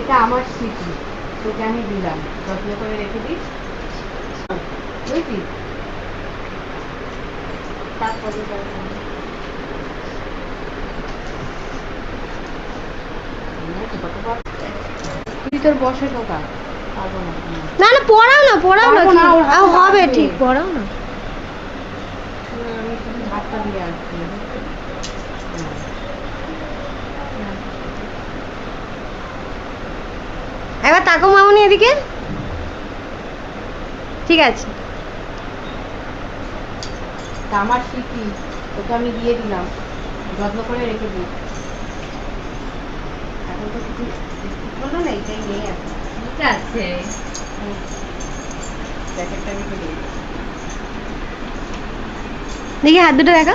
এটা আমার স্মৃতি তোকে আমি দিলাম। যত্ন করে রেখে দিস বুঝলি? তারপরে তুই তোর বসে ঢোকা না। না পড়াও না পড়াও না হবে ঠিক পড়াও না। আমি ভাতটা দিয়ে আসছি। একবার তাকো মামনি এদিকে? ঠিক আছে। তা আমার স্মৃতি তোকে আমি দিয়ে দিলাম। যত্ন করে রেখে দিই। এখন তো কিছু বলল না এটাই নেই এখন। ঠিক আছে। প্যাকেটটা রেখে দিই। দেখি হাত দুটো দেখা